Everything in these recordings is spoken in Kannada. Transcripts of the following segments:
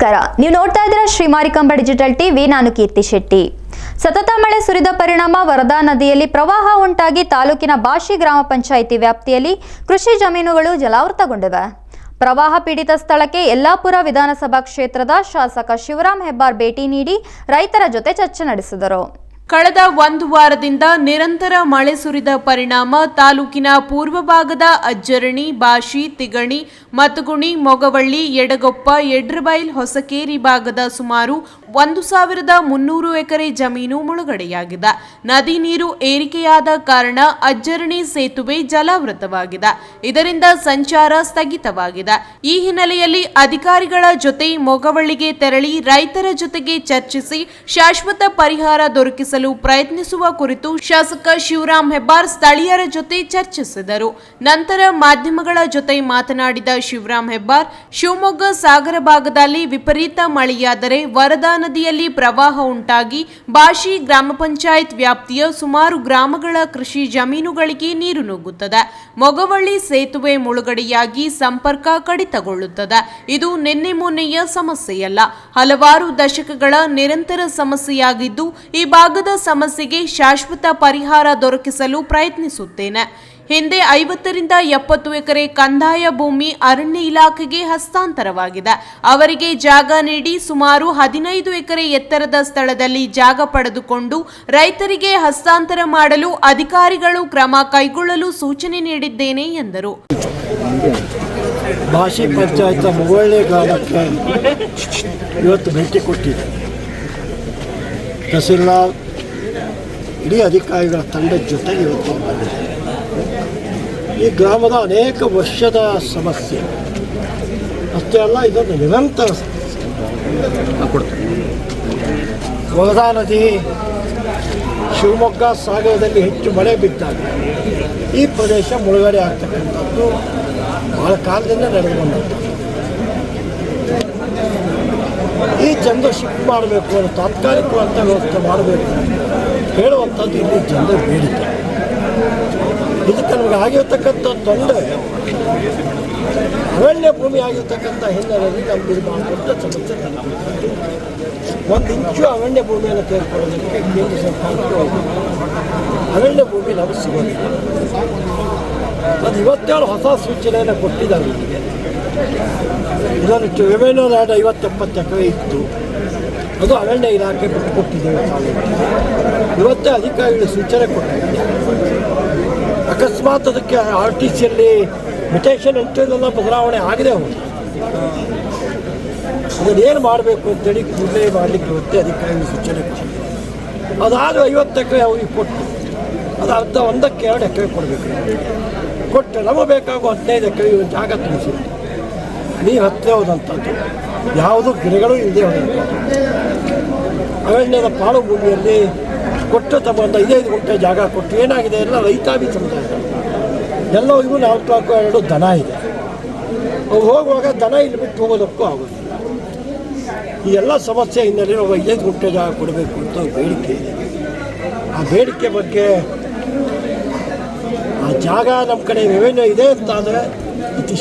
ನಮಸ್ಕಾರ. ನೀವು ನೋಡ್ತಾ ಇದ್ದೀರಾ ಶ್ರೀ ಮಾರಿಕಾಂಬ ಡಿಜಿಟಲ್ ಟಿವಿ. ನಾನು ಕೀರ್ತಿ ಶೆಟ್ಟಿ. ಸತತ ಮಳೆ ಸುರಿದ ಪರಿಣಾಮ ವರದಾ ನದಿಯಲ್ಲಿ ಪ್ರವಾಹ ಉಂಟಾಗಿ ತಾಲೂಕಿನ ಬಾಶಿ ಗ್ರಾಮ ಪಂಚಾಯಿತಿ ವ್ಯಾಪ್ತಿಯಲ್ಲಿ ಕೃಷಿ ಜಮೀನುಗಳು ಜಲಾವೃತಗೊಂಡಿವೆ. ಪ್ರವಾಹ ಪೀಡಿತ ಸ್ಥಳಕ್ಕೆ ಯಲ್ಲಾಪುರ ವಿಧಾನಸಭಾ ಕ್ಷೇತ್ರದ ಶಾಸಕ ಶಿವರಾಮ್ ಹೆಬ್ಬಾರ್ ಭೇಟಿ ನೀಡಿ ರೈತರ ಜೊತೆ ಚರ್ಚೆ ನಡೆಸಿದರು. ಕಳೆದ ಒಂದು ವಾರದಿಂದ ನಿರಂತರ ಮಳೆ ಸುರಿದ ಪರಿಣಾಮ ತಾಲೂಕಿನ ಪೂರ್ವ ಭಾಗದ ಅಜ್ಜರಣಿ, ಬಾಶಿ, ತಿಗಣಿ ಮತಗುಣಿ ಮೊಗವಳ್ಳಿ ಎಡಗೊಪ್ಪ ಎಡ್ರಬೈಲ್ ಹೊಸಕೇರಿ ಭಾಗದ ಸುಮಾರು ಒಂದು ಸಾವಿರದ ಮುನ್ನೂರು ಎಕರೆ ಜಮೀನು ಮುಳುಗಡೆಯಾಗಿದೆ. ನದಿ ನೀರು ಏರಿಕೆಯಾದ ಕಾರಣ ಅಜ್ಜರಣಿ ಸೇತುವೆ ಜಲಾವೃತವಾಗಿದೆ. ಇದರಿಂದ ಸಂಚಾರ ಸ್ಥಗಿತವಾಗಿದೆ. ಈ ಹಿನ್ನೆಲೆಯಲ್ಲಿ ಅಧಿಕಾರಿಗಳ ಜೊತೆ ಮೊಗವಳ್ಳಿಗೆ ತೆರಳಿ ರೈತರ ಜೊತೆಗೆ ಚರ್ಚಿಸಿ ಶಾಶ್ವತ ಪರಿಹಾರ ದೊರಕಿಸಲು ಪ್ರಯತ್ನಿಸುವ ಕುರಿತು ಶಾಸಕ ಶಿವರಾಮ್ ಹೆಬ್ಬಾರ್ ಸ್ಥಳೀಯರ ಜೊತೆ ಚರ್ಚಿಸಿದರು. ನಂತರ ಮಾಧ್ಯಮಗಳ ಜೊತೆ ಮಾತನಾಡಿದ ಶಿವರಾಮ್ ಹೆಬ್ಬಾರ್, ಶಿವಮೊಗ್ಗ ಸಾಗರ ಭಾಗದಲ್ಲಿ ವಿಪರೀತ ಮಳೆಯಾದರೆ ವರದಾ ನದಿಯಲ್ಲಿ ಪ್ರವಾಹ ಉಂಟಾಗಿ ಬಾಶಿ ಗ್ರಾಮ ಪಂಚಾಯತ್ ವ್ಯಾಪ್ತಿಯ ಸುಮಾರು ಗ್ರಾಮಗಳ ಕೃಷಿ ಜಮೀನುಗಳಿಗೆ ನೀರು ನುಗ್ಗುತ್ತದೆ. ಮೊಗವಳ್ಳಿ ಸೇತುವೆ ಮುಳುಗಡೆಯಾಗಿ ಸಂಪರ್ಕ ಕಡಿತಗೊಳ್ಳುತ್ತದೆ. ಇದು ನಿನ್ನೆ ಮೊನ್ನೆಯ ಸಮಸ್ಯೆಯಲ್ಲ. ಹಲವಾರು ದಶಕಗಳ ನಿರಂತರ ಸಮಸ್ಯೆಯಾಗಿದ್ದು, ಈ ಭಾಗದ ಸಮಸ್ಯೆಗೆ ಶಾಶ್ವತ ಪರಿಹಾರ ದೊರಕಿಸಲು ಪ್ರಯತ್ನಿಸುತ್ತೇನೆ. ಹಿಂದೆ ಐವತ್ತರಿಂದ ಎಪ್ಪತ್ತು ಎಕರೆ ಕಂದಾಯ ಭೂಮಿ ಅರಣ್ಯ ಇಲಾಖೆಗೆ ಹಸ್ತಾಂತರವಾಗಿದೆ. ಅವರಿಗೆ ಜಾಗ ನೀಡಿ ಸುಮಾರು ಹದಿನೈದು ಎಕರೆ ಎತ್ತರದ ಸ್ಥಳದಲ್ಲಿ ಜಾಗ ಪಡೆದುಕೊಂಡು ರೈತರಿಗೆ ಹಸ್ತಾಂತರ ಮಾಡಲು ಅಧಿಕಾರಿಗಳು ಕ್ರಮ ಕೈಗೊಳ್ಳಲು ಸೂಚನೆ ನೀಡಿದ್ದೇನೆ ಎಂದರು. ಭಾಷೆ ಮುಗೊಳ್ಳೆ ಗ್ರಾಮಕ್ಕೆ ಇವತ್ತು ಭೇಟಿ ಕೊಟ್ಟಿದೆ. ತಹಸೀಲ್ದಾರ್ ಇಡೀ ಅಧಿಕಾರಿಗಳ ತಂಡದ ಜೊತೆಗೆ ಇವತ್ತು ಈ ಗ್ರಾಮದ ಅನೇಕ ವರ್ಷದ ಸಮಸ್ಯೆ. ಅಷ್ಟೇ ಅಲ್ಲ, ಇದೊಂದು ನಿರಂತರ ಸಮಸ್ಯೆ. ವರದಾ ನದಿ ಶಿವಮೊಗ್ಗ ಸಾಗರದಲ್ಲಿ ಹೆಚ್ಚು ಮಳೆ ಬಿದ್ದಾಗ ಈ ಪ್ರದೇಶ ಮುಳುಗಡೆ ಆಗ್ತಕ್ಕಂಥದ್ದು ಬಹಳ ಕಾಲದಿಂದ ನಡೆದುಕೊಂಡಂಥ ಈ ಜನರು ಶಿಫ್ಟ್ ಮಾಡಬೇಕು ತಾತ್ಕಾಲಿಕವಂತ ವ್ಯವಸ್ಥೆ ಮಾಡಬೇಕು. ಹೇಳುವಂಥದ್ದು ಇಲ್ಲಿ ಜನರ ಬೇಡಿಕೆ. ಇದಕ್ಕೆ ನಮಗೆ ಆಗಿರ್ತಕ್ಕಂಥ ತೊಂದರೆ, ಅರಣ್ಯ ಭೂಮಿ ಆಗಿರ್ತಕ್ಕಂಥ ಹಿನ್ನೆಲೆಯಲ್ಲಿ ನಮ್ಗೆ ಇದು ಬಹಳ ದೊಡ್ಡ ಸಮಸ್ಯೆ ಒಂದು ಇಂಚು ಅರಣ್ಯ ಭೂಮಿಯನ್ನು ತೆಗೆದುಕೊಳ್ಳೋದಕ್ಕೆ ಕೇಂದ್ರ ಸರ್ಕಾರಕ್ಕೆ ಅರಣ್ಯ ಭೂಮಿ ನಮಗೆ ಸಿಗೋದಿಲ್ಲ. ಅದು ಇವತ್ತೇಳು ಹೊಸ ಸೂಚನೆಯನ್ನು ಕೊಟ್ಟಿದ್ದಾರೆ. ಇದನ್ನು ರೆವೆನ್ಯೂ ಲ್ಯಾಂಡ್ ಐವತ್ತೆಪ್ಪತ್ತು ಎಕರೆ ಇತ್ತು. ಅದು ಅರಣ್ಯ ಇಲಾಖೆ ಬಿಟ್ಟು ಕೊಟ್ಟಿದ್ದೇವೆ. ಇವತ್ತೇ ಅಧಿಕಾರಿಗಳು ಸೂಚನೆ ಕೊಟ್ಟಿದ್ದಾರೆ. ಅಕಸ್ಮಾತ್ ಅದಕ್ಕೆ ಆರ್ ಟಿ ಸಿಯಲ್ಲಿ ಮಿಟೇಷನ್ ಎಂಟ್ರಿನೆಲ್ಲ ಬದಲಾವಣೆ ಆಗದೆ ಅದನ್ನೇನು ಮಾಡಬೇಕು ಅಂತೇಳಿ ಕೂಡಲೇ ಮಾಡಲಿಕ್ಕೆ ಇವತ್ತೇ ಅಧಿಕಾರಿಗಳು ಸೂಚನೆ ಕೊಟ್ಟಿದ್ದಾರೆ. ಅದಾದರೂ ಐವತ್ತು ಎಕರೆ ಅವ್ರಿಗೆ ಕೊಟ್ಟು, ಅದು ಅರ್ಧ ಒಂದಕ್ಕೆ ಎರಡು ಎಕರೆ ಕೊಡಬೇಕು. ಕೊಟ್ಟು ನಮಗೆ ಬೇಕಾಗೋ ಹದಿನೈದು ಎಕರೆ ಜಾಗ ತುಂಬಿಸಿ ನೀರು ಹತ್ತಿರ ಹೋದಂಥದ್ದು ಯಾವುದೂ ಗಿಡಗಳು ಇಲ್ಲದೆ ಅರಣ್ಯದ ಪಾಳು ಭೂಮಿಯಲ್ಲಿ ಕೊಟ್ಟು ತಮ್ಮ ಐದೈದು ಗುಂಟೆ ಜಾಗ ಕೊಟ್ಟು ಏನಾಗಿದೆ ಎಲ್ಲ ರೈತಾಪಿ ಸಮುದಾಯ. ಎಲ್ಲರಿಗೂ ನಾಲ್ಕು ನಾಲ್ಕು ಎರಡು ದನ ಇದೆ. ಅವು ಹೋಗುವಾಗ ದನ ಇಲ್ಲಿ ಬಿಟ್ಟು ಹೋಗೋದಕ್ಕೂ ಆಗೋದಿಲ್ಲ. ಈ ಎಲ್ಲ ಸಮಸ್ಯೆ ಹಿನ್ನೆಲೆ ನಾವು ಐದೈದು ಗುಂಟೆ ಜಾಗ ಕೊಡಬೇಕು ಅಂತ ಬೇಡಿಕೆ ಇದೆ. ಆ ಬೇಡಿಕೆ ಬಗ್ಗೆ ಆ ಜಾಗ ನಮ್ಮ ಕಡೆ ರೆವೆನ್ಯೂ ಇದೆ ಅಂತಾದರೆ ಅತಿ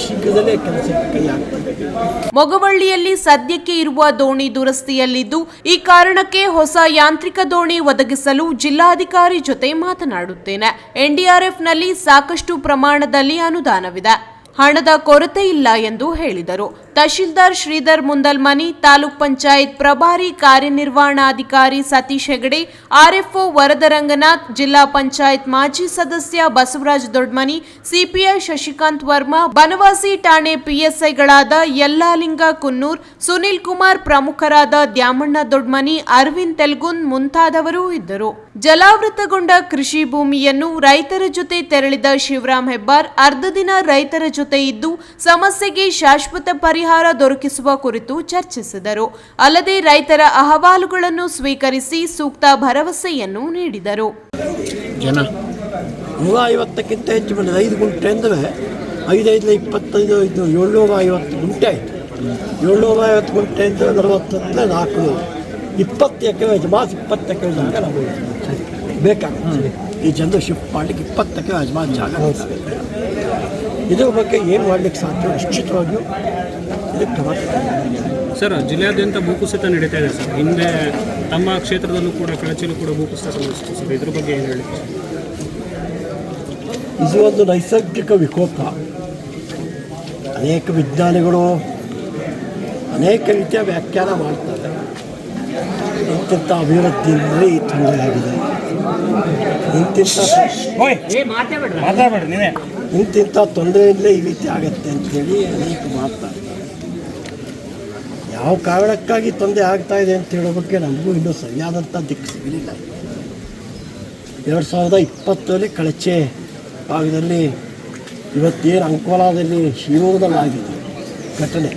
ಮೊಗವಳ್ಳಿಯಲ್ಲಿ ಸದ್ಯಕ್ಕೆ ಇರುವ ದೋಣಿ ದುರಸ್ತಿಯಲ್ಲಿದ್ದು, ಈ ಕಾರಣಕ್ಕೆ ಹೊಸ ಯಾಂತ್ರಿಕ ದೋಣಿ ಒದಗಿಸಲು ಜಿಲ್ಲಾಧಿಕಾರಿ ಜೊತೆ ಮಾತನಾಡುತ್ತೇನೆ. ಎನ್ಡಿಆರ್ಎಫ್ನಲ್ಲಿ ಸಾಕಷ್ಟು ಪ್ರಮಾಣದಲ್ಲಿ ಅನುದಾನವಿದೆ. ಹಣದ ಕೊರತೆ ಇಲ್ಲ ಎಂದು ಹೇಳಿದರು. ತಹಶೀಲ್ದಾರ್ ಶ್ರೀಧರ್ ಮುಂದಲ್ಮನಿ, ತಾಲೂಕ್ ಪಂಚಾಯತ್ ಪ್ರಭಾರಿ ಕಾರ್ಯನಿರ್ವಹಣಾಧಿಕಾರಿ ಸತೀಶ್ ಹೆಗಡೆ ಆರ್ಎಫ್ಒ ವರದರಂಗನಾಥ್, ಜಿಲ್ಲಾ ಪಂಚಾಯತ್ ಮಾಜಿ ಸದಸ್ಯ ಬಸವರಾಜ್ ದೊಡ್ಮನಿ, ಸಿಪಿಐ ಶಶಿಕಾಂತ್ ವರ್ಮಾ, ಬನವಾಸಿ ಠಾಣೆ ಪಿಎಸ್ಐಗಳಾದ ಯಲ್ಲಾಲಿಂಗ ಕುನ್ನೂರ್, ಸುನಿಲ್ ಕುಮಾರ್ ಪ್ರಮುಖರಾದ ದ್ಯಾಮಣ್ಣ ದೊಡ್ಮನಿ, ಅರವಿಂದ್ ತೆಲ್ಗುನ್ ಮುಂತಾದವರು ಇದ್ದರು. ಜಲಾವೃತಗೊಂಡ ಕೃಷಿ ಭೂಮಿಯನ್ನು ರೈತರ ಜೊತೆ ತೆರಳಿದ ಶಿವರಾಮ್ ಹೆಬ್ಬಾರ್ ಅರ್ಧ ದಿನ ರೈತರ ಜೊತೆ ಇದ್ದು, ಸಮಸ್ಯೆಗೆ ಶಾಶ್ವತ ಪರಿಹಾರ ದೊರಕಿಸುವ ಕುರಿತು ಚರ್ಚಿಸಿದರು. ಅಲ್ಲದೆ ರೈತರ ಅಹವಾಲುಗಳನ್ನು ಸ್ವೀಕರಿಸಿ ಸೂಕ್ತ ಭರವಸೆಯನ್ನು ನೀಡಿದರು. ಜನ ನೂರ ಐವತ್ತಕ್ಕಿಂತ ಹೆಚ್ಚು ಬಂದಿದೆ ಐದು ಗುಂಟೆ ಅಂದರೆ ಐದೈದು ಇಪ್ಪತ್ತೈದು ಐದು ಏಳ್ನೂರ ಐವತ್ತು ಗುಂಟೆ ಆಯಿತು. ಏಳ್ನೂರ ಐವತ್ತು ಗುಂಟೆ ಅಂದರೆ ನಲವತ್ತಂದರೆ ನಾಲ್ಕು ಇಪ್ಪತ್ತು ಎಕರೆ ಅಜಮಾಸ್ ಇಪ್ಪತ್ತು ಎಕರೆ ಜಾಗ ನಾವು ಬೇಕಾಗ್ತದೆ ಈ ಜನರು ಶಿಫ್ಟ್ ಮಾಡಲಿಕ್ಕೆ ಇಪ್ಪತ್ತು ಎಕರೆ ಅಜಮಾಸ್ ಜಾಗ. ಇದ್ರ ಬಗ್ಗೆ ಏನು ಮಾಡಲಿಕ್ಕೆ ಸಾಧ್ಯ? ನಿಶ್ಚಿತವಾಗಿಯೂ. ಸರ್ ಜಿಲ್ಲೆಯಾದ್ಯಂತ ಭೂಕುಸಿತ ನಡೀತಾ ಇದೆ ಸರ್. ಹಿಂದೆ ತಮ್ಮ ಕ್ಷೇತ್ರದಲ್ಲೂ ಕೂಡ ಕಳಚಲು ಕೂಡ ಭೂಕುಸಿತ ಸಂಭವಿಸಿತು ಸರ್. ಇದ್ರ ಬಗ್ಗೆ ಏನು ಹೇಳಿ? ಇದು ಒಂದು ನೈಸರ್ಗಿಕ ವಿಕೋಪ. ಅನೇಕ ವಿಜ್ಞಾನಿಗಳು ಅನೇಕ ರೀತಿಯ ವ್ಯಾಖ್ಯಾನ ಮಾಡ್ತಾರೆ. ಇಂತಿಂಥ ಅಭಿವೃದ್ಧಿಯಿಂದಲೇ ಈ ತೊಂದರೆ ಆಗಿದೆ. ಇಂತಿಂಥ ಇಂತಿಂಥ ತೊಂದರೆಯಿಂದಲೇ ಈ ರೀತಿ ಆಗತ್ತೆ ಅಂತೇಳಿ ಅನೇಕ ಮಾಡ್ತಾರೆ. ಯಾವ ಕಾರಣಕ್ಕಾಗಿ ತೊಂದರೆ ಆಗ್ತಾ ಇದೆ ಅಂತ ಹೇಳೋ ಬಗ್ಗೆ ನಮಗೂ ಇನ್ನೂ ಸರಿಯಾದಂಥ ದಿಕ್ಕು ಸಿಗಲಿಲ್ಲ ಎರಡು ಸಾವಿರದ ಇಪ್ಪತ್ತರಲ್ಲಿ ಕಳಚೆ ಭಾಗದಲ್ಲಿ ಇವತ್ತೇನು ಅಂಕೋಲಾದಲ್ಲಿ ಶಿವಮೊಗ್ಗದಲ್ಲಾಗಿದೆ ಘಟನೆ.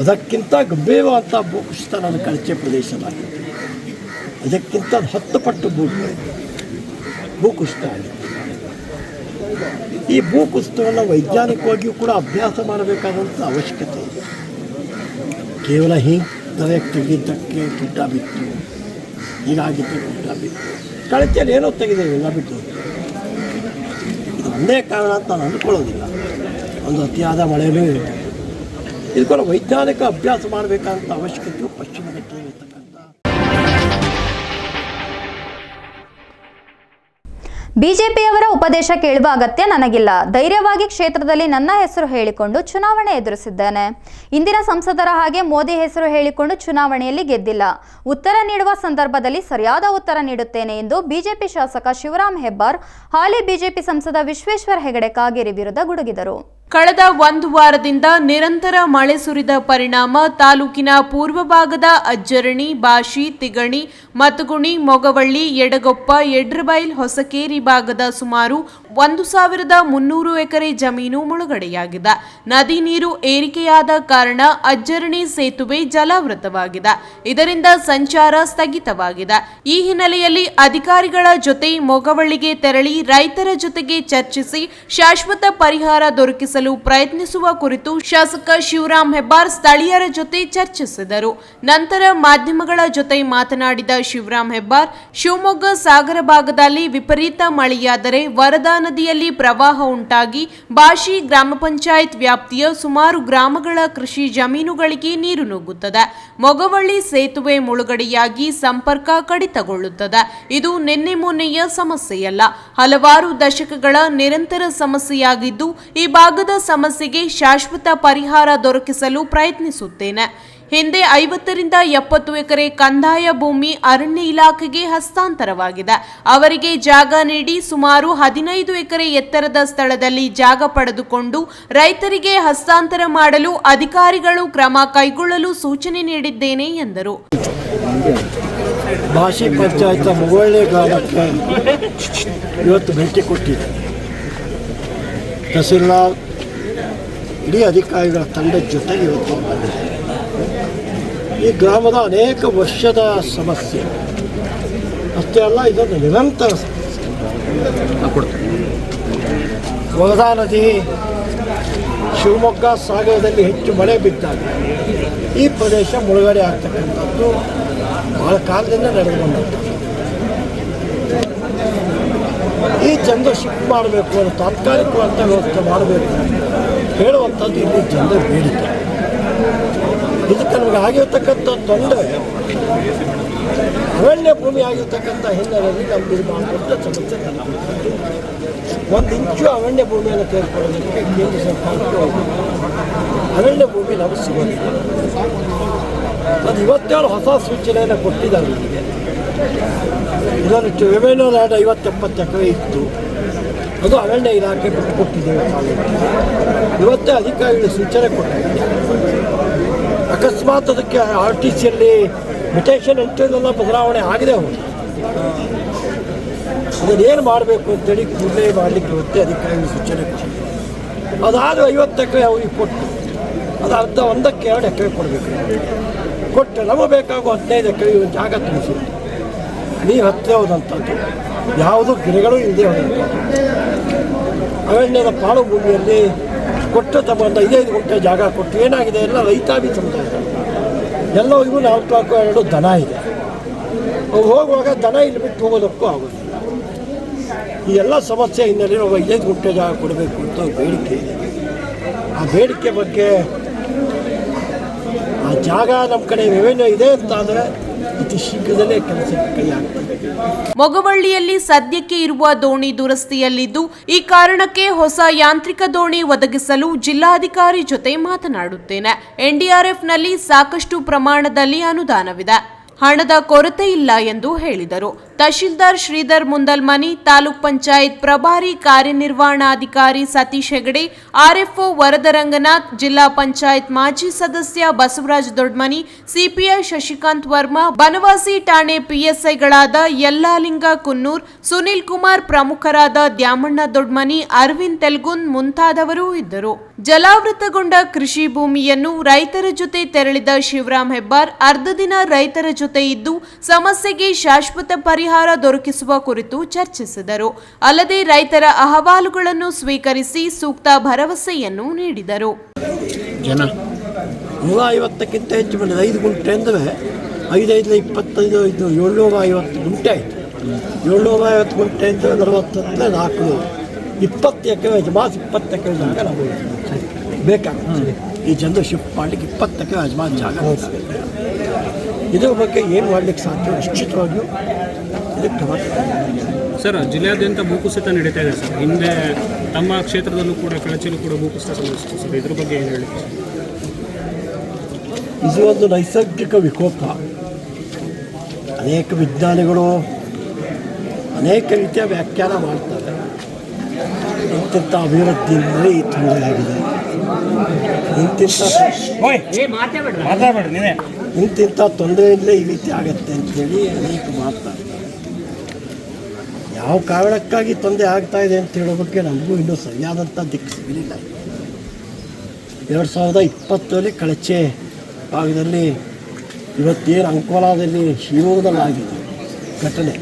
ಅದಕ್ಕಿಂತ ಗಂಭೀರವಾದಂಥ ಭೂಕುಸಿತ ನನ್ನ ಕಳಚೆ ಪ್ರದೇಶದಲ್ಲಿ. ಅದಕ್ಕಿಂತ ಹತ್ತು ಪಟ್ಟು ಭೂ ಭೂಕುಸಿತ ಆಗಿದೆ. ಈ ಭೂಕುಸಿತವನ್ನು ವೈಜ್ಞಾನಿಕವಾಗಿಯೂ ಕೂಡ ಅಭ್ಯಾಸ ಮಾಡಬೇಕಾದಂಥ ಅವಶ್ಯಕತೆ ಇದೆ. ಕೇವಲ ಹೀಗೆ ತೆಗೆದಿದ್ದಕ್ಕೆ ಗುಡ್ಡ ಬಿತ್ತು. ಹೀಗಾಗಿದ್ದ ಗುಡ್ಡ ಬಿತ್ತು. ಕಳಚೆಯಲ್ಲಿ ಏನೋ ತೆಗೆದೇವೆ ಎಲ್ಲ ಬಿಟ್ಟು ಒಂದೇ ಕಾರಣ ಅಂತ ನಾನು ಅಂದ್ಕೊಳ್ಳೋದಿಲ್ಲ. ಒಂದು ಅತಿಯಾದ ಮಳೆಯೂ ಇದಕ್ಕೆಲ್ಲ ವೈಜ್ಞಾನಿಕ ಅಭ್ಯಾಸ ಮಾಡಬೇಕಂತ ಅವಶ್ಯಕತೆಯು ಪಶ್ಚಿಮ ಬಿಜೆಪಿಯವರ ಉಪದೇಶ ಕೇಳುವ ಅಗತ್ಯ ನನಗಿಲ್ಲ. ಧೈರ್ಯವಾಗಿ ಕ್ಷೇತ್ರದಲ್ಲಿ ನನ್ನ ಹೆಸರು ಹೇಳಿಕೊಂಡು ಚುನಾವಣೆ ಎದುರಿಸಿದ್ದೇನೆ. ಇಂದಿನ ಸಂಸದರ ಹಾಗೆ ಮೋದಿ ಹೆಸರು ಹೇಳಿಕೊಂಡು ಚುನಾವಣೆಯಲ್ಲಿ ಗೆದ್ದಿಲ್ಲ. ಉತ್ತರ ನೀಡುವ ಸಂದರ್ಭದಲ್ಲಿ ಸರಿಯಾದ ಉತ್ತರ ನೀಡುತ್ತೇನೆ ಎಂದು ಬಿಜೆಪಿ ಶಾಸಕ ಶಿವರಾಮ್ ಹೆಬ್ಬಾರ್, ಹಾಲಿ ಬಿಜೆಪಿ ಸಂಸದ ವಿಶ್ವೇಶ್ವರ ಹೆಗಡೆ ಕಾಗೇರಿ ವಿರುದ್ಧ ಗುಡುಗಿದರು. ಕಳೆದ ಒಂದು ವಾರದಿಂದ ನಿರಂತರ ಮಳೆ ಸುರಿದ ಪರಿಣಾಮ ತಾಲೂಕಿನ ಪೂರ್ವ ಭಾಗದ ಅಜ್ಜರಣಿ, ಬಾಶಿ, ತಿಗಣಿ ಮತಗುಣಿ ಮೊಗವಳ್ಳಿ ಎಡಗೊಪ್ಪ ಎಡ್ರಬೈಲ್ ಹೊಸಕೇರಿ ಭಾಗದ ಸುಮಾರು ಒಂದು ಸಾವಿರದ ಮುನ್ನೂರು ಎಕರೆ ಜಮೀನು ಮುಳುಗಡೆಯಾಗಿದೆ. ನದಿ ನೀರು ಏರಿಕೆಯಾದ ಕಾರಣ ಅಜ್ಜರಣಿ ಸೇತುವೆ ಜಲಾವೃತವಾಗಿದೆ. ಇದರಿಂದ ಸಂಚಾರ ಸ್ಥಗಿತವಾಗಿದೆ. ಈ ಹಿನ್ನೆಲೆಯಲ್ಲಿ ಅಧಿಕಾರಿಗಳ ಜೊತೆ ಮೊಗವಳ್ಳಿಗೆ ತೆರಳಿ ರೈತರ ಜೊತೆಗೆ ಚರ್ಚಿಸಿ ಶಾಶ್ವತ ಪರಿಹಾರ ದೊರಕಿಸಲು ಪ್ರಯತ್ನಿಸುವ ಕುರಿತು ಶಾಸಕ ಶಿವರಾಮ್ ಹೆಬ್ಬಾರ್ ಸ್ಥಳೀಯರ ಜೊತೆ ಚರ್ಚಿಸಿದರು. ನಂತರ ಮಾಧ್ಯಮಗಳ ಜೊತೆ ಮಾತನಾಡಿದ ಶಿವರಾಮ್ ಹೆಬ್ಬಾರ್, ಶಿವಮೊಗ್ಗ ಸಾಗರ ಭಾಗದಲ್ಲಿ ವಿಪರೀತ ಮಳೆಯಾದರೆ ವರದಾ ನದಿಯಲ್ಲಿ ಪ್ರವಾಹ ಉಂಟಾಗಿ ಬಾಶಿ ಗ್ರಾಮ ಪಂಚಾಯತ್ ವ್ಯಾಪ್ತಿಯ ಸುಮಾರು ಗ್ರಾಮಗಳ ಕೃಷಿ ಜಮೀನುಗಳಿಗೆ ನೀರು ನುಗ್ಗುತ್ತದೆ. ಮೊಗವಳ್ಳಿ ಸೇತುವೆ ಮುಳುಗಡೆಯಾಗಿ ಸಂಪರ್ಕ ಕಡಿತಗೊಳ್ಳುತ್ತದೆ. ಇದು ನಿನ್ನೆ ಮೊನ್ನೆಯ ಸಮಸ್ಯೆಯಲ್ಲ. ಹಲವಾರು ದಶಕಗಳ ನಿರಂತರ ಸಮಸ್ಯೆಯಾಗಿದ್ದು, ಈ ಭಾಗದ ಸಮಸ್ಯೆಗೆ ಶಾಶ್ವತ ಪರಿಹಾರ ದೊರಕಿಸಲು ಪ್ರಯತ್ನಿಸುತ್ತೇನೆ. ಹಿಂದೆ ಐವತ್ತರಿಂದ ಎಪ್ಪತ್ತು ಎಕರೆ ಕಂದಾಯ ಭೂಮಿ ಅರಣ್ಯ ಇಲಾಖೆಗೆ ಹಸ್ತಾಂತರವಾಗಿದೆ. ಅವರಿಗೆ ಜಾಗ ನೀಡಿ ಸುಮಾರು ಹದಿನೈದು ಎಕರೆ ಎತ್ತರದ ಸ್ಥಳದಲ್ಲಿ ಜಾಗ ಪಡೆದುಕೊಂಡು ರೈತರಿಗೆ ಹಸ್ತಾಂತರ ಮಾಡಲು ಅಧಿಕಾರಿಗಳು ಕ್ರಮ ಕೈಗೊಳ್ಳಲು ಸೂಚನೆ ನೀಡಿದ್ದೇನೆ ಎಂದರು. ಭಾಷೆ ಮುಗೊಳ್ಳೆ ಗ್ರಾಮಕ್ಕೆ ಇವತ್ತು ಭೇಟಿ ಕೊಟ್ಟಿದೆ. ತಹಸೀಲ್ದಾರ್ ಇಡೀ ಅಧಿಕಾರಿಗಳ ತಂಡದ ಜೊತೆಗೆ ಇವತ್ತು ಈ ಗ್ರಾಮದ ಅನೇಕ ವರ್ಷದ ಸಮಸ್ಯೆ. ಅಷ್ಟೇ ಅಲ್ಲ, ಇದೊಂದು ನಿರಂತರ ಸಮಸ್ಯೆ. ವರದಾ ನದಿ ಶಿವಮೊಗ್ಗ ಸಾಗರದಲ್ಲಿ ಹೆಚ್ಚು ಮಳೆ ಬಿದ್ದಾಗ ಈ ಪ್ರದೇಶ ಮುಳುಗಡೆ ಆಗ್ತಕ್ಕಂಥದ್ದು ಬಹಳ ಕಾಲದಿಂದ ನಡೆದು ಬಂದದ್ದು ಈ ಚಂದ್ರ ಶಿಫ್ಟ್ ಮಾಡಬೇಕು ತಾತ್ಕಾಲಿಕವಂತ ವ್ಯವಸ್ಥೆ ಮಾಡಬೇಕು. ಹೇಳುವಂಥದ್ದು ಇಲ್ಲಿ ಜನರ ಬೇಡಿಕೆ. ಇದಕ್ಕೆ ನಮಗೆ ಆಗಿರ್ತಕ್ಕಂಥ ತೊಂದರೆ, ಅರಣ್ಯ ಭೂಮಿ ಆಗಿರ್ತಕ್ಕಂಥ ಹಿನ್ನೆಲೆಯಲ್ಲಿ ನಮ್ಗೆ ಇದು ಭಾಳ ದೊಡ್ಡ ಸಮಸ್ಯೆ ಒಂದು ಇಂಚು ಅರಣ್ಯ ಭೂಮಿಯನ್ನು ತೆಗೆದುಕೊಳ್ಳೋದಕ್ಕೆ ಕೇಂದ್ರ ಸರ್ಕಾರಕ್ಕೆ ಅರಣ್ಯ ಭೂಮಿ ನಾವು ಸಿಗೋದಿಲ್ಲ. ಅದು ಇವತ್ತೇಳು ಹೊಸ ಸೂಚನೆಯನ್ನು ಕೊಟ್ಟಿದ್ದಾರೆ. ಇದನ್ನು ರೆವೆನ್ಯೂ ಲ್ಯಾಂಡ್ ಐವತ್ತೆಪ್ಪತ್ತು ಎಕರೆ ಇತ್ತು. ಅದು ಅರಣ್ಯ ಇಲಾಖೆ ಬಿಟ್ಟು ಕೊಟ್ಟಿದ್ದೇವೆ. ಇವತ್ತೇ ಅಧಿಕಾರಿಗಳು ಸೂಚನೆ ಕೊಟ್ಟಿದ್ದಾರೆ. ಅಕಸ್ಮಾತ್ ಅದಕ್ಕೆ ಆರ್ ಟಿ ಸಿಯಲ್ಲಿ ಮಿಟೇಷನ್ ಎಂಟ್ರಿನೆಲ್ಲ ಬದಲಾವಣೆ ಆಗದೆ ಹೋಗಿ ಅದನ್ನೇನು ಮಾಡಬೇಕು ಅಂತೇಳಿ ಕೂಡಲೇ ಮಾಡಲಿಕ್ಕೆ ಇವತ್ತೇ ಅಧಿಕಾರಿಗಳು ಸೂಚನೆ ಕೊಟ್ಟಿದ್ದಾರೆ. ಅದಾದರೂ ಐವತ್ತು ಎಕರೆ ಅವ್ರಿಗೆ ಕೊಟ್ಟು, ಅದು ಅರ್ಧ ಒಂದಕ್ಕೆ ಎರಡು ಎಕರೆ ಕೊಡಬೇಕು. ಕೊಟ್ಟು ನಮಗೆ ಬೇಕಾಗೋ ಹದಿನೈದು ಎಕರೆ ಜಾಗ ತುಂಬಿಸಿ. ನೀರು ಹತ್ತಿರ ಹೋದಂಥದ್ದು ಯಾವುದೂ ಗಿಡಗಳು ಇಲ್ಲದೆ ಅರಣ್ಯದ ಪಾಳು ಭೂಮಿಯಲ್ಲಿ ಕೊಟ್ಟು ಒಂದು ಐದೈದು ಗುಂಟೆ ಜಾಗ ಕೊಟ್ಟು ಏನಾಗಿದೆ? ಎಲ್ಲ ರೈತಾಪಿ ಸಮುದಾಯ. ಎಲ್ಲರಿಗೂ ನಾಲ್ಕು ನಾಲ್ಕು ಎರಡು ದನ ಇದೆ. ಅವು ಹೋಗುವಾಗ ದನ ಇಲ್ಲಿ ಬಿಟ್ಟು ಹೋಗೋದಕ್ಕೂ ಆಗೋದಿಲ್ಲ. ಈ ಎಲ್ಲ ಸಮಸ್ಯೆ ಹಿನ್ನೆಲೆ ಒಬ್ಬ ಐದೈದು ಗುಂಟೆ ಜಾಗ ಕೊಡಬೇಕು ಅಂತ ಬೇಡಿಕೆ ಇದೆ. ಆ ಬೇಡಿಕೆ ಬಗ್ಗೆ ಆ ಜಾಗ ನಮ್ಮ ಕಡೆ ರೆವೆನ್ಯೂ ಇದೆ ಅಂತ ಆದರೆ ಅತಿ ಮೊಗವಳ್ಳಿಯಲ್ಲಿ ಸದ್ಯಕ್ಕೆ ಇರುವ ದೋಣಿ ದುರಸ್ತಿಯಲ್ಲಿದ್ದು, ಈ ಕಾರಣಕ್ಕೆ ಹೊಸ ಯಾಂತ್ರಿಕ ದೋಣಿ ಒದಗಿಸಲು ಜಿಲ್ಲಾಧಿಕಾರಿ ಜೊತೆ ಮಾತನಾಡುತ್ತೇನೆ. ಎನ್ಡಿಆರ್ಎಫ್ನಲ್ಲಿ ಸಾಕಷ್ಟು ಪ್ರಮಾಣದಲ್ಲಿ ಅನುದಾನವಿದೆ. ಹಣದ ಕೊರತೆ ಇಲ್ಲ ಎಂದು ಹೇಳಿದರು. ತಹಶೀಲ್ದಾರ್ ಶ್ರೀಧರ್ ಮುಂದಲ್ಮನಿ, ತಾಲೂಕ್ ಪಂಚಾಯತ್ ಪ್ರಭಾರಿ ಕಾರ್ಯನಿರ್ವಹಣಾಧಿಕಾರಿ ಸತೀಶ್ ಹೆಗಡೆ ಆರ್ಎಫ್ಒ ವರದರಂಗನಾಥ್, ಜಿಲ್ಲಾ ಪಂಚಾಯತ್ ಮಾಜಿ ಸದಸ್ಯ ಬಸವರಾಜ್ ದೊಡ್ಮನಿ, ಸಿಪಿಐ ಶಶಿಕಾಂತ್ ವರ್ಮಾ, ಬನವಾಸಿ ಠಾಣೆ ಪಿಎಸ್ಐಗಳಾದ ಯಲ್ಲಾಲಿಂಗ ಕುನ್ನೂರ್, ಸುನಿಲ್ ಕುಮಾರ್ ಪ್ರಮುಖರಾದ ದ್ಯಾಮಣ್ಣ ದೊಡ್ಮನಿ, ಅರವಿಂದ್ ತೆಲ್ಗುನ್ ಮುಂತಾದವರು ಇದ್ದರು. ಜಲಾವೃತಗೊಂಡ ಕೃಷಿ ಭೂಮಿಯನ್ನು ರೈತರ ಜೊತೆ ತೆರಳಿದ ಶಿವರಾಮ್ ಹೆಬ್ಬಾರ್ ಅರ್ಧ ದಿನ ರೈತರ ಜೊತೆ ಇದ್ದು, ಸಮಸ್ಯೆಗೆ ಶಾಶ್ವತ ಪರಿಹಾರ ದೊರಕಿಸುವ ಕುರಿತು ಚರ್ಚಿಸಿದರು. ಅಲ್ಲದೆ ರೈತರ ಅಹವಾಲುಗಳನ್ನು ಸ್ವೀಕರಿಸಿ ಸೂಕ್ತ ಭರವಸೆಯನ್ನು ನೀಡಿದರು. ಜನ ನೂರ ಐವತ್ತಕ್ಕಿಂತ ಹೆಚ್ಚು ಬಂದಿದೆ ಐದು ಗುಂಟೆ ಅಂದರೆ ಐದೈದು ಇಪ್ಪತ್ತೈದು ಐದು ಏಳ್ನೂರ ಐವತ್ತು ಗುಂಟೆ ಆಯಿತು. ಏಳ್ನೂರ ಐವತ್ತು ಗುಂಟೆ ಅಂತ ನಲವತ್ತಂದರೆ ನಾಲ್ಕು ಇಪ್ಪತ್ತು ಎಕರೆ ಯಜಮಾಸ್ ಇಪ್ಪತ್ತು ಎಕರೆ ಜಾಗ ನಾವು ಬೇಕಾಗುತ್ತೆ. ಈ ಜನರು ಶಿಫ್ಟ್ ಮಾಡಲಿಕ್ಕೆ ಇಪ್ಪತ್ತು ಎಕರೆ ಯಜಮಾನ್ ಜಾಗ. ಇದ್ರ ಬಗ್ಗೆ ಏನು ಮಾಡಲಿಕ್ಕೆ ಸಾಧ್ಯ? ನಿಶ್ಚಿತವಾಗಿಯೂ ಇದಕ್ಕೆ ಕ್ರಮ ಸರ್ ಜಿಲ್ಲೆಯಾದ್ಯಂತ ಭೂಕುಸಿತ ನಡೀತಾ ಇದೆ ಸರ್. ಹಿಂದೆ ತಮ್ಮ ಕ್ಷೇತ್ರದಲ್ಲೂ ಕೂಡ ಕಳಚಲು ಕೂಡ ಭೂಕುಸಿತ ಸಂಭವಿಸಿತು ಸರ್. ಇದ್ರ ಬಗ್ಗೆ ಏನು ಹೇಳಿ? ಇದು ಒಂದು ನೈಸರ್ಗಿಕ ವಿಕೋಪ. ಅನೇಕ ವಿಜ್ಞಾನಿಗಳು ಅನೇಕ ರೀತಿಯ ವ್ಯಾಖ್ಯಾನ ಮಾಡ್ತಾರೆ. ಇಂತಿಂಥ ಅಭಿವೃದ್ಧಿಯಿಂದಲೇ ಈ ತೊಂದರೆ ಆಗಿದೆ. ಇಂತಿಂಥ ಇಂತಿಂಥ ತೊಂದರೆಯಿಂದಲೇ ಈ ರೀತಿ ಆಗತ್ತೆ ಅಂಥೇಳಿ ಅನೇಕ ಮಾತಾಡ್ತಾರೆ. ಯಾವ ಕಾರಣಕ್ಕಾಗಿ ತೊಂದರೆ ಆಗ್ತಾ ಇದೆ ಅಂತ ಹೇಳೋ ಬಗ್ಗೆ ನಮಗೂ ಇನ್ನೂ ಸರಿಯಾದಂಥ ದಿಕ್ಕು ಸಿಗಲಿಲ್ಲ ಎರಡು ಸಾವಿರದ ಇಪ್ಪತ್ತರಲ್ಲಿ ಕಳಚೆ ಭಾಗದಲ್ಲಿ ಇವತ್ತೇನು ಅಂಕೋಲಾದಲ್ಲಿ ಶಿವದಲ್ಲಾಗಿದೆ ಘಟನೆ.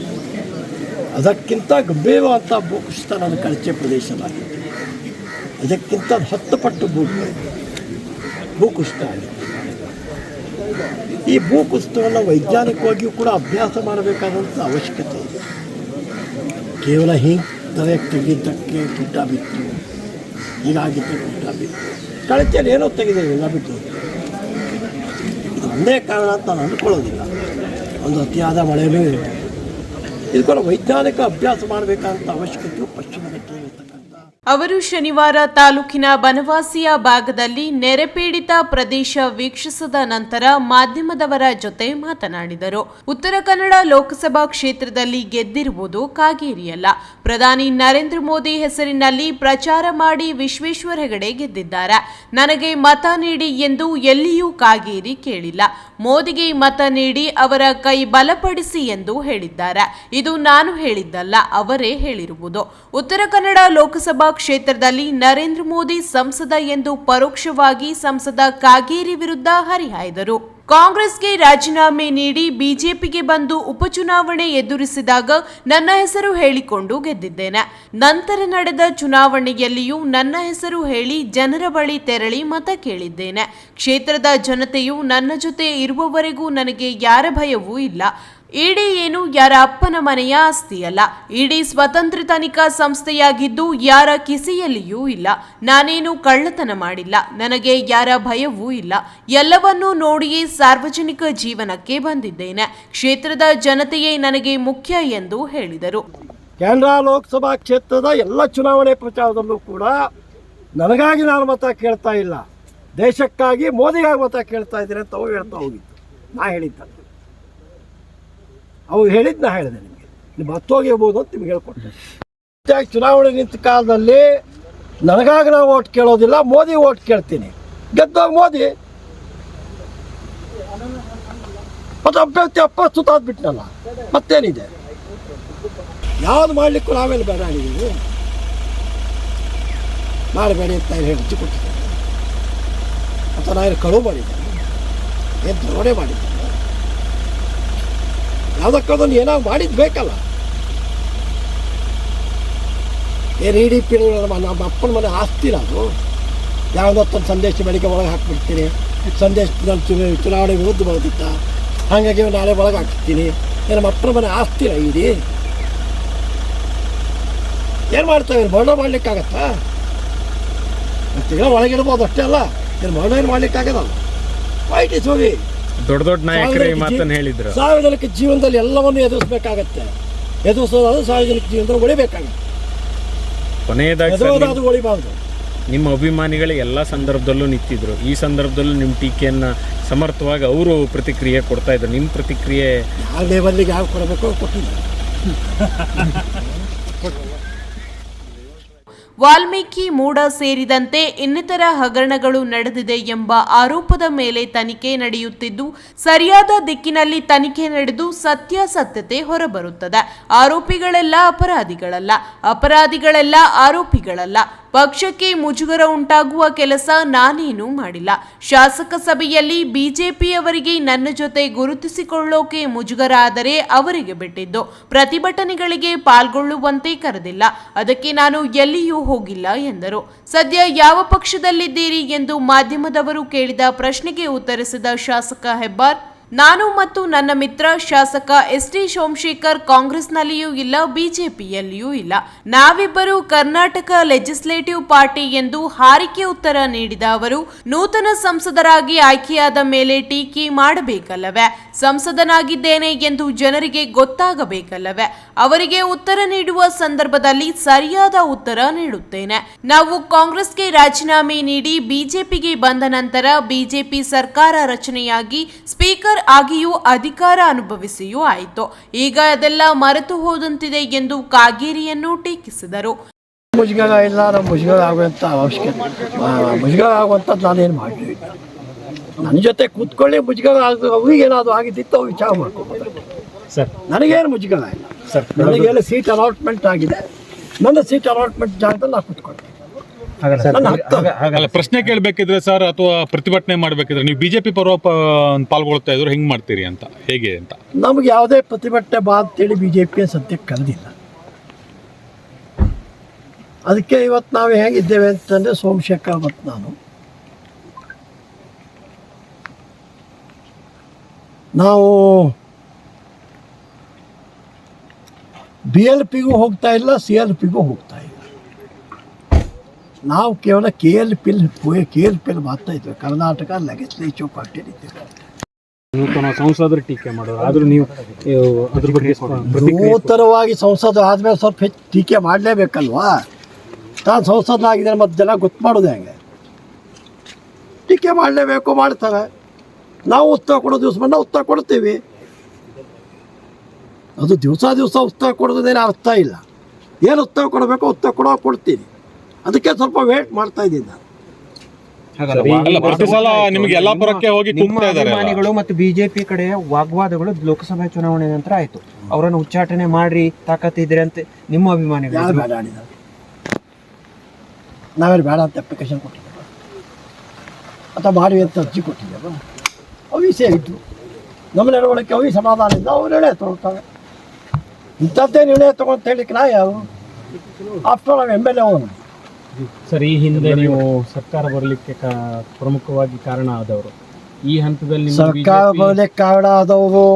ಅದಕ್ಕಿಂತ ಗಂಭೀರವಾದಂಥ ಭೂಕುಸಿತ ನನ್ನ ಕಳಚೆ ಪ್ರದೇಶದಲ್ಲಾಗಿದೆ ಅದಕ್ಕಿಂತ ಹತ್ತು ಪಟ್ಟು ಭೂ ಭೂಕುಸಿತ ಆಗಿದೆ. ಈ ಭೂಕುಸಿತವನ್ನು ವೈಜ್ಞಾನಿಕವಾಗಿಯೂ ಕೂಡ ಅಭ್ಯಾಸ ಮಾಡಬೇಕಾದಂಥ ಅವಶ್ಯಕತೆ ಇದೆ. ಕೇವಲ ಹಿಂಗೆ ತಲೆ ತೆಗೆದಕ್ಕೆ ಗುಡ್ಡ ಬಿತ್ತು. ಹೀಗಾಗಿದ್ದ ಗುಡ್ಡ ಬಿತ್ತು. ಕಳಚೆಯಲ್ಲಿ ಏನೋ ತೆಗೆದಿದೆ ಎಲ್ಲ ಬಿಟ್ಟು ಒಂದೇ ಕಾರಣ ಅಂತ ನಾನು ಅಂದ್ಕೊಳ್ಳೋದಿಲ್ಲ. ಒಂದು ಅತಿಯಾದ ಮಳೆಯೂ ಇದೆ ಇದಕ್ಕೂ ವೈಜ್ಞಾನಿಕ ಅಭ್ಯಾಸ ಮಾಡಬೇಕಾದಂಥ ಘಟ್ಟದಲ್ಲಿರ್ತಕ್ಕಂಥ ಅವರು ಶನಿವಾರ ತಾಲೂಕಿನ ಬನವಾಸಿಯ ಭಾಗದಲ್ಲಿ ನೆರೆಪೀಡಿತ ಪ್ರದೇಶ ವೀಕ್ಷಿಸಿದ ನಂತರ ಮಾಧ್ಯಮದವರ ಜೊತೆ ಮಾತನಾಡಿದರು. ಉತ್ತರ ಕನ್ನಡ ಲೋಕಸಭಾ ಕ್ಷೇತ್ರದಲ್ಲಿ ಗೆದ್ದಿರುವುದು ಕಾಗೇರಿಯಲ್ಲ. ಪ್ರಧಾನಿ ನರೇಂದ್ರ ಮೋದಿ ಹೆಸರಿನಲ್ಲಿ ಪ್ರಚಾರ ಮಾಡಿ ವಿಶ್ವೇಶ್ವರ ಹೆಗಡೆ ಗೆದ್ದಿದ್ದಾರೆ. ನನಗೆ ಮತ ನೀಡಿ ಎಂದು ಎಲ್ಲಿಯೂ ಕಾಗೇರಿ ಕೇಳಿಲ್ಲ. ಮೋದಿಗೆ ಮತ ನೀಡಿ ಅವರ ಕೈ ಬಲಪಡಿಸಿ ಎಂದು ಹೇಳಿದ್ದಾರೆ. ಇದು ನಾನು ಹೇಳಿದ್ದಲ್ಲ, ಅವರೇ ಹೇಳಿರುವುದು. ಉತ್ತರ ಕನ್ನಡ ಲೋಕಸಭಾ ಕ್ಷೇತ್ರದಲ್ಲಿ ನರೇಂದ್ರ ಮೋದಿ ಸಂಸದ ಎಂದು ಪರೋಕ್ಷವಾಗಿ ಸಂಸದ ಕಾಗೇರಿ ವಿರುದ್ಧ ಹರಿಹಾಯ್ದರು. ಕಾಂಗ್ರೆಸ್ಗೆ ರಾಜೀನಾಮೆ ನೀಡಿ ಬಿಜೆಪಿಗೆ ಬಂದು ಉಪಚುನಾವಣೆ ಎದುರಿಸಿದಾಗ ನನ್ನ ಹೆಸರು ಹೇಳಿಕೊಂಡು ಗೆದ್ದಿದ್ದೇನೆ. ನಂತರ ನಡೆದ ಚುನಾವಣೆಯಲ್ಲಿಯೂ ನನ್ನ ಹೆಸರು ಹೇಳಿ ಜನರ ಬಳಿ ತೆರಳಿ ಮತ ಕೇಳಿದ್ದೇನೆ. ಕ್ಷೇತ್ರದ ಜನತೆಯು ನನ್ನ ಜೊತೆ ಇರುವವರೆಗೂ ನನಗೆ ಯಾರ ಭಯವೂ ಇಲ್ಲ. ಇಡಿ ಏನು ಯಾರ ಅಪ್ಪನ ಮನೆಯ ಆಸ್ತಿಯಲ್ಲ ಇಡಿ ಸ್ವತಂತ್ರ ತನಿಖಾ ಸಂಸ್ಥೆಯಾಗಿದ್ದು ಯಾರ ಕಿಸಿಯಲ್ಲಿಯೂ ಇಲ್ಲ. ನಾನೇನು ಕಳ್ಳತನ ಮಾಡಿಲ್ಲ. ನನಗೆ ಯಾರ ಭಯವೂ ಇಲ್ಲ. ಎಲ್ಲವನ್ನೂ ನೋಡಿಯೇ ಸಾರ್ವಜನಿಕ ಜೀವನಕ್ಕೆ ಬಂದಿದ್ದೇನೆ. ಕ್ಷೇತ್ರದ ಜನತೆಯೇ ನನಗೆ ಮುಖ್ಯ ಎಂದು ಹೇಳಿದರು. ಕೇಂದ್ರ ಲೋಕಸಭಾ ಕ್ಷೇತ್ರದ ಎಲ್ಲ ಚುನಾವಣೆ ಪ್ರಚಾರದಲ್ಲೂ ಕೂಡ ನನಗಾಗಿ ನಾನು ಮತ ಕೇಳ್ತಾ ಇಲ್ಲ. ದೇಶಕ್ಕಾಗಿ ಮೋದಿಗಾಗಿ ಮತ ಕೇಳ್ತಾ ಇದ್ದೀನಿ ಅಂತ ಹೇಳ್ತಾ ಹೋಗಿತ್ತು ನಾ ಹೇಳಿದ್ದ ಅವ್ರು ಹೇಳಿದ್ದು ನಾ ಹೇಳಿದೆ ನಿಮಗೆ. ನೀವು ಹತ್ತೋಗಿರ್ಬೋದು ಅಂತ ನಿಮ್ಗೆ ಹೇಳ್ಕೊಟ್ಟೆ. ಹೆಚ್ಚಾಗಿ ಚುನಾವಣೆ ನಿಂತ ಕಾಲದಲ್ಲಿ ನನಗಾಗಿ ನಾವು ಓಟ್ ಕೇಳೋದಿಲ್ಲ, ಮೋದಿ ಓಟ್ ಕೇಳ್ತೀನಿ. ಗೆದ್ದಾಗ ಮೋದಿ. ಮತ್ತು ಅಭ್ಯರ್ಥಿ ಅಪ್ಪ ಸುತ್ತಾದ್ಬಿಟ್ನಲ್ಲ ಮತ್ತೇನಿದೆ? ಯಾವ್ದು ಮಾಡಲಿಕ್ಕೂ ನಾವೇನು ಬೇಡ ನೀವು. ಮಾಡಬೇಡಿ ಅಂತ ಹೇಳಿ ಕೊಟ್ಟಿದ್ದೆ ಅಥವಾ ನಾನು ಕಳುವು ಮಾಡಿದ್ದೆ. ಎದ್ದು ನೋಡೇ ಮಾಡಿದ್ದೆ. ಯಾವುದಕ್ಕಾದೊಂದು ಏನೋ ಮಾಡಿದ್ದು ಬೇಕಲ್ಲ. ಏನು ಇಡೀ ಡಿ ಪಿ ನಮ್ಮ ಅಪ್ಪನ ಮನೆ ಆಸ್ತಿನ ಅದು ಯಾವುದೊತ್ತೊಂದು ಸಂದೇಶ ಬೆಳಿಗ್ಗೆ ಒಳಗೆ ಹಾಕ್ಬಿಡ್ತೀನಿ. ಸಂದೇಶ ಚುನಾವಣೆ ವಿರುದ್ಧ ಬರೋದಿತ್ತ ಹಾಗಾಗಿ ನಾಳೆ ಒಳಗೆ ಹಾಕ್ತೀನಿ. ನಮ್ಮ ಅಪ್ಪನ ಮನೆ ಆಸ್ತಿನ ಇಡೀ ಏನು ಮಾಡ್ತಾವೆ? ಮರಣ ಮಾಡ್ಲಿಕ್ಕಾಗತ್ತಾ? ತಿಂಗಳ ಒಳಗಿರ್ಬೋದು ಅಷ್ಟೇ ಅಲ್ಲ. ಏನು ಮರಣ ಏನು ಮಾಡ್ಲಿಕ್ಕಾಗದಲ್ಲ ವೈಟ್ ಇಸ್ ಹೋಗಿ ದೊಡ್ಡ ದೊಡ್ಡ ನಾಯಕರು ಈ ಮಾತನ್ನು ಹೇಳಿದ್ರು. ಸಾರ್ವಜನಿಕ ಜೀವನದಲ್ಲಿ ಎಲ್ಲವನ್ನು ಎದುರಿಸಬೇಕಾಗತ್ತೆ. ಎದುರಿಸೋದಾದ್ರೆ ಸಾರ್ವಜನಿಕ ಜೀವನದಲ್ಲಿ ಒಳಿಬೇಕಾಗುತ್ತೆ. ಕೊನೆಯದಾಗಿ ಸರ್, ನಿಮ್ಮ ಅಭಿಮಾನಿಗಳು ಎಲ್ಲ ಸಂದರ್ಭದಲ್ಲೂ ನಿಂತಿದ್ರು. ಈ ಸಂದರ್ಭದಲ್ಲೂ ನಿಮ್ಮ ಟೀಕೆಯನ್ನು ಸಮರ್ಥವಾಗಿ ಅವರು ಪ್ರತಿಕ್ರಿಯೆ ಕೊಡ್ತಾ ಇದ್ರು. ನಿಮ್ಮ ಪ್ರತಿಕ್ರಿಯೆ ಯಾವ ಲೆವೆಲ್ಲಿಗೆ ಯಾವ ಕೊಡಬೇಕು ಕೊಟ್ಟಿಲ್ಲ ವಾಲ್ಮೀಕಿ ಮೂಡ ಸೇರಿದಂತೆ ಇನ್ನಿತರ ಹಗರಣಗಳು ನಡೆದಿದೆ ಎಂಬ ಆರೋಪದ ಮೇಲೆ ತನಿಖೆ ನಡೆಯುತ್ತಿದ್ದು, ಸರಿಯಾದ ದಿಕ್ಕಿನಲ್ಲಿ ತನಿಖೆ ನಡೆದು ಸತ್ಯಾಸತ್ಯತೆ ಹೊರಬರುತ್ತದೆ. ಆರೋಪಿಗಳೆಲ್ಲ ಅಪರಾಧಿಗಳಲ್ಲ. ಅಪರಾಧಿಗಳೆಲ್ಲ ಆರೋಪಿಗಳಲ್ಲ. ಪಕ್ಷಕ್ಕೆ ಮುಜುಗರ ಉಂಟಾಗುವ ಕೆಲಸ ನಾನೇನು ಮಾಡಿಲ್ಲ. ಶಾಸಕ ಸಭೆಯಲ್ಲಿ ಬಿಜೆಪಿಯವರಿಗೆ ನನ್ನ ಜೊತೆ ಗುರುತಿಸಿಕೊಳ್ಳೋಕೆ ಮುಜುಗರ ಆದರೆ ಅವರಿಗೆ ಬಿಟ್ಟಿದ್ದು. ಪ್ರತಿಭಟನೆಗಳಿಗೆ ಪಾಲ್ಗೊಳ್ಳುವಂತೆ ಕರೆದಿಲ್ಲ. ಅದಕ್ಕೆ ನಾನು ಎಲ್ಲಿಯೂ ಹೋಗಿಲ್ಲ ಎಂದರು. ಸದ್ಯ ಯಾವ ಪಕ್ಷದಲ್ಲಿದ್ದೀರಿ ಎಂದು ಮಾಧ್ಯಮದವರು ಕೇಳಿದ ಪ್ರಶ್ನೆಗೆ ಉತ್ತರಿಸಿದ ಶಾಸಕ ಹೆಬ್ಬಾರ್ ನಾನು ಮತ್ತು ನನ್ನ ಮಿತ್ರ ಶಾಸಕ ಎಸ್ ಟಿ ಸೋಮಶೇಖರ್ ಕಾಂಗ್ರೆಸ್ನಲ್ಲಿಯೂ ಇಲ್ಲ, ಬಿಜೆಪಿಯಲ್ಲಿಯೂ ಇಲ್ಲ. ನಾವಿಬ್ಬರು ಕರ್ನಾಟಕ ಲೆಜಿಸ್ಲೇಟಿವ್ ಪಾರ್ಟಿ ಎಂದು ಹಾರಿಕೆ ಉತ್ತರ ನೀಡಿದ ಅವರು, ನೂತನ ಸಂಸದರಾಗಿ ಆಯ್ಕೆಯಾದ ಮೇಲೆ ಟೀಕೆ ಮಾಡಬೇಕಲ್ಲವೇ? ಸಂಸದನಾಗಿದ್ದೇನೆ ಎಂದು ಜನರಿಗೆ ಗೊತ್ತಾಗಬೇಕಲ್ಲವೇ? ಅವರಿಗೆ ಉತ್ತರ ನೀಡುವ ಸಂದರ್ಭದಲ್ಲಿ ಸರಿಯಾದ ಉತ್ತರ ನೀಡುತ್ತೇನೆ. ನಾವು ಕಾಂಗ್ರೆಸ್ಗೆ ರಾಜೀನಾಮೆ ನೀಡಿ ಬಿಜೆಪಿಗೆ ಬಂದ ನಂತರ ಬಿಜೆಪಿ ಸರ್ಕಾರ ರಚನೆಯಾಗಿ ಸ್ಪೀಕರ್ ಆಗಿಯೂ ಅಧಿಕಾರ ಅನುಭವಿಸಿಯೂ ಆಯಿತು. ಈಗ ಅದೆಲ್ಲ ಮರೆತು ಹೋದಂತಿದೆ ಎಂದು ಕಾಗೇರಿಯನ್ನು ಟೀಕಿಸಿದರು. ಮುಜುಗರ ಇಲ್ಲ ನಮ್ಮ ಮುಜುಗರ ಆಗುವಂಥ ಅವಶ್ಯಕತೆ ಮುಜುಗರ ಆಗುವಂಥದ್ದು ನಾನೇನು ಮಾಡಿದ್ವಿ ನನ್ನ ಜೊತೆ ಕೂತ್ಕೊಳ್ಳಿ ಮುಜುಗರ ಆಗ ಅವ್ರಿಗೆ ಏನಾದರೂ ಆಗಿದ್ದಿತ್ತು ಅವ್ರು ವಿಚಾರ ಮಾಡ್ಕೋಬೋದು. ಸರ್. ನನಗೇನು ಮುಜುಗರ ಇಲ್ಲ. ಸರ್ ನನಗೆಲ್ಲ ಸೀಟ್ ಅಲಾಟ್ಮೆಂಟ್ ಆಗಿದೆ. ನನ್ನ ಸೀಟ್ ಅಲಾಟ್ಮೆಂಟ್ ಜಾಗದಲ್ಲಿ ನಾನು ಕೂತ್ಕೊಳ್ತೀನಿ ನನ್ನ ಹಕ್ಕು ಅದು. ಅಲ್ಲ ಪ್ರಶ್ನೆ ಕೇಳಬೇಕಿದ್ರೆ ಸರ್ ಅಥವಾ ಪ್ರತಿಭಟನೆ ಮಾಡಬೇಕಿದ್ರೆ ನೀವು ಬಿಜೆಪಿ ಪರ ಪ- ಪಾಲ್ಗೊಳ್ತಾ ಇದ್ರು ಹೆಂಗ್ ಮಾಡ್ತೀರಿ ಅಂತ? ಹೇಗೆ ಅಂತ? ನಮ್ಗೆ ಯಾವುದೇ ಪ್ರತಿಭಟನೆ ಬಾ ಅಂತೇಳಿ ಬಿ ಜೆ ಪಿ ಸದ್ಯಕ್ಕೆ ಕರೆದಿಲ್ಲ. ಅದಕ್ಕೆ ಇವತ್ತು ನಾವು ಹೇಗಿದ್ದೇವೆ ಅಂತಂದರೆ ಸೋಮಶೇಖರ್ ಮತ್ತು ನಾನು. ನಾವು ಬಿ ಎಲ್ ಪಿಗೂ ಹೋಗ್ತಾ ಇಲ್ಲ ಸಿ ಎಲ್ ಪಿಗೂ ಹೋಗ್ತಾ ಇಲ್ಲ. ನಾವು ಕೇವಲ ಕೆ ಎಲ್ ಪಿಲ್ ಕೆ ಎಲ್ ಪಿಲ್ ಮಾಡ್ತಾ ಇದ್ವಿ. ಕರ್ನಾಟಕ ಲೆಗಿಸ್ಲೇಟಿವ್ ಪಾರ್ಟಿ ಇದ್ದೇವೆ ನೂತನ ಸಂಸದರು ಟೀಕೆ ಮಾಡೋದು ಆದರೂ ನೀವು ಅದ್ರ ಬಗ್ಗೆ ನೂತನವಾಗಿ ಸಂಸದ ಆದಮೇಲೆ ಸ್ವಲ್ಪ ಹೆಚ್ಚು ಟೀಕೆ ಮಾಡಲೇಬೇಕಲ್ವಾ? ತಾನು ಸಂಸದನಾಗಿದ್ದಾರೆ ಮತ್ತೆ ಜನ ಗೊತ್ತು ಮಾಡೋದು ಹೆಂಗೆ? ಟೀಕೆ ಮಾಡಲೇಬೇಕು ಮಾಡ್ತಾರೆ. ನಾವು ಉತ್ತರ ಕೊಡೋ ದಿವಸ ಬಂದ ಉತ್ತರ ಕೊಡ್ತೀವಿ. ಅದು ದಿವಸ ದಿವಸ ಉತ್ತರ ಕೊಡೋದೇನು ಅರ್ಥ ಇಲ್ಲ. ಏನು ಉತ್ತರ ಕೊಡಬೇಕು ಉತ್ತರ ಕೊಡೋ ಕೊಡ್ತೀನಿ. ಅದಕ್ಕೆ ಸ್ವಲ್ಪ ವೇಟ್ ಮಾಡ್ತಾ ಇದ್ದಿದ್ದ ಅಲ್ಲ ಪ್ರತಿ ಸಲ ನಿಮ್ಗೆ ಎಲ್ಲಾ ಪರಕ್ಕೆ ಹೋಗಿ ನಿಮ್ಮ ಕೂಗ್ತಾ ಇದಾರೆ ಅಭಿಮಾನಿಗಳು ಮತ್ತು ಬಿಜೆಪಿ ಕಡೆ ವಾಗ್ವಾದಗಳು ಲೋಕಸಭೆ ಚುನಾವಣೆ ನಂತರ ಆಯ್ತು. ಅವರನ್ನು ಉಚ್ಚಾಟನೆ ಮಾಡ್ರಿ ತಾಕತ್ತಿದ್ರೆ ಅಂತ ನಿಮ್ಮ ಯಾರು ಅಭಿಮಾನಿಗಳು ಬೇಡ ಆಡಿದ್ದಾರೆ ನಾವೇನು ಬೇಡ ಅಂತ ಅಪ್ಲಿಕೇಶನ್ ಕೊಟ್ಟಿದ್ದೇವೆ. ಅಥವಾ ಮಾಡಿ ಅಂತ ಅರ್ಜಿ ಕೊಟ್ಟಿದ್ದೇವೆ. ಅವು ವಿಷಯ ಇತ್ತು ನಮ್ಮ ನಡವಳಿಕೆ ಅವು ಸಮಾಧಾನದಿಂದ ಅವ್ರು ನಿರ್ಣಯ ತಗೊಳ್ತಾರೆ. ಇಂಥದ್ದೇ ನಿರ್ಣಯ ತಗೊಂತ ಹೇಳಿಕ್ಕೆ ನಾ ಯಾವ ಆಫ್ಟರ್ ನಾವು ಎಂ ಎಲ್ ಎ ಅವನು ಸರ್ ಈ ಹಿಂದೆ ನೀವು ಸರ್ಕಾರ ಬರಲಿಕ್ಕೆ ಪ್ರಮುಖವಾಗಿ ಕಾರಣ ಆದವರು. ಈ ಹಂತದಲ್ಲಿ ನಿಮ್ಮ ಸರ್ಕಾರ ಬರಲಿಕ್ಕೆ ಕಾರಣ ಆದವರು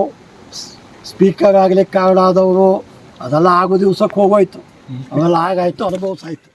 ಸ್ಪೀಕರ್ ಆಗ್ಲಿಕ್ಕೆ ಕಾರಣ ಆದವರು ಅದೆಲ್ಲ ಆಗೋ ದಿವಸಕ್ಕೆ ಹೋಗೋಯ್ತು. ಅದೆಲ್ಲ ಆಗಾಯ್ತು ಅನುಭವಿಸಾಯ್ತು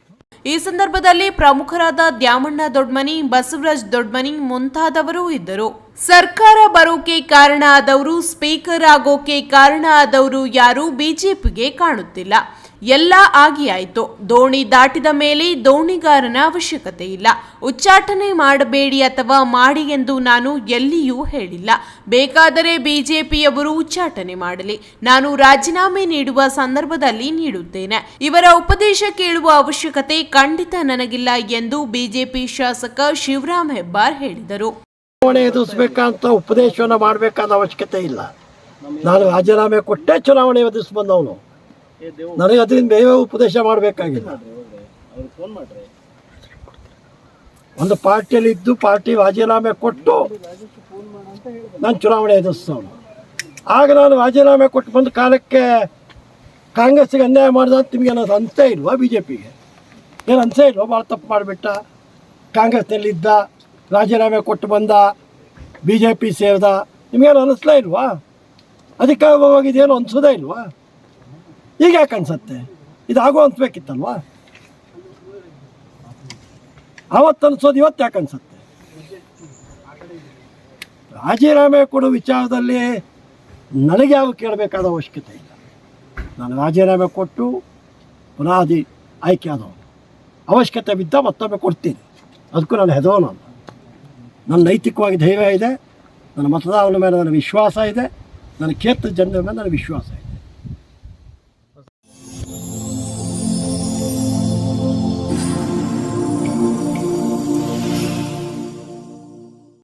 ಈ ಸಂದರ್ಭದಲ್ಲಿ ಪ್ರಮುಖರಾದ ದ್ಯಾಮಣ್ಣ ದೊಡ್ಮನಿ ಬಸವರಾಜ್ ದೊಡ್ಮನಿ ಮುಂತಾದವರು ಇದ್ದರು. ಸರ್ಕಾರ ಬರೋಕೆ ಕಾರಣ ಆದವರು ಸ್ಪೀಕರ್ ಆಗೋಕೆ ಕಾರಣ ಆದವರು ಯಾರು ಬಿಜೆಪಿಗೆ ಕಾಣುತ್ತಿಲ್ಲ. ಎಲ್ಲ ಆಗಿಯಾಯಿತು. ದೋಣಿ ದಾಟಿದ ಮೇಲೆ ದೋಣಿಗಾರನ ಅವಶ್ಯಕತೆ ಇಲ್ಲ. ಉಚ್ಚಾಟನೆ ಮಾಡಬೇಡಿ ಅಥವಾ ಮಾಡಿ ಎಂದು ನಾನು ಎಲ್ಲಿಯೂ ಹೇಳಿಲ್ಲ. ಬೇಕಾದರೆ ಬಿಜೆಪಿಯವರು ಉಚ್ಚಾಟನೆ ಮಾಡಲಿ. ನಾನು ರಾಜೀನಾಮೆ ನೀಡುವ ಸಂದರ್ಭದಲ್ಲಿ ನೀಡುತ್ತೇನೆ. ಇವರ ಉಪದೇಶ ಕೇಳುವ ಅವಶ್ಯಕತೆ ಖಂಡಿತ ನನಗಿಲ್ಲ ಎಂದು ಬಿಜೆಪಿ ಶಾಸಕ ಶಿವರಾಮ್ ಹೆಬ್ಬಾರ್ ಹೇಳಿದರು. ಎದುರಿಸ್ಬೇಕಂತ ಉಪದೇಶವನ್ನು ಮಾಡಬೇಕಾದ ಅವಶ್ಯಕತೆ ಇಲ್ಲ. ನಾನು ರಾಜೀನಾಮೆ ಕೊಟ್ಟೆ ಚುನಾವಣೆ ಎದುರಿಸಿ ಬಂದವನು. ನನಗೆ ಅದರಿಂದ ದೈವ ಉಪದೇಶ ಮಾಡಬೇಕಾಗಿಲ್ಲ ಒಂದು ಪಾರ್ಟಿಯಲ್ಲಿ ಇದ್ದು ಪಾರ್ಟಿ ರಾಜೀನಾಮೆ ಕೊಟ್ಟು ನಾನು ಚುನಾವಣೆ ಎದುರಿಸ್ತವನು. ಆಗ ನಾನು ರಾಜೀನಾಮೆ ಕೊಟ್ಟು ಬಂದ ಕಾಲಕ್ಕೆ ಕಾಂಗ್ರೆಸ್ಸಿಗೆ ಅನ್ಯಾಯ ಮಾಡಿದ ಅಂತ ನಿಮಗೆ ಅನ್ನೋದು ಅನಿಸೇ ಇಲ್ವಾ ಬಿ ಜೆ ಪಿಗೆ ಏನು ಅನಿಸೇ ಇಲ್ವಾ? ಭಾಳ ತಪ್ಪು ಮಾಡಿಬಿಟ್ಟ. ಕಾಂಗ್ರೆಸ್ನಲ್ಲಿದ್ದ ರಾಜೀನಾಮೆ ಕೊಟ್ಟು ಬಂದ ಬಿ ಜೆ ಪಿ ಸೇರಿದ ನಿಮಗೇನು ಅನ್ನಿಸ್ಲೇ ಇಲ್ವಾ? ಅಧಿಕಾರ ಹೋಗಿದೇನು ಅನಿಸೋದೇ ಇಲ್ವಾ? ಈಗ ಯಾಕೆ ಅನ್ಸತ್ತೆ? ಇದು ಆಗೋ ಬೇಕಿತ್ತಲ್ವಾ? ಅವತ್ತು ಅನ್ಸೋದು ಇವತ್ತು ಯಾಕೆ ಅನ್ಸತ್ತೆ? ರಾಜೀನಾಮೆ ಕೊಡೋ ವಿಚಾರದಲ್ಲಿ ನನಗೆ ಯಾವ ಕೇಳಬೇಕಾದ ಅವಶ್ಯಕತೆ ಇಲ್ಲ. ನಾನು ರಾಜೀನಾಮೆ ಕೊಟ್ಟು ಪುನಃ ಅದಿ ಆಯ್ಕೆ ಆದವನು. ಅವಶ್ಯಕತೆ ಬಿದ್ದ ಮತ್ತೊಮ್ಮೆ ಕೊಡ್ತೀನಿ. ಅದಕ್ಕೂ ನಾನು ಹೆದವನಲ್ಲ ನನ್ನ ನೈತಿಕವಾಗಿ ಧೈರ್ಯ ಇದೆ. ನನ್ನ ಮತದಾರರ ಮೇಲೆ ನನ್ನ ವಿಶ್ವಾಸ ಇದೆ. ನನ್ನ ಕ್ಷೇತ್ರ ಜನರ ಮೇಲೆ ನನ್ನ ವಿಶ್ವಾಸ ಇದೆ.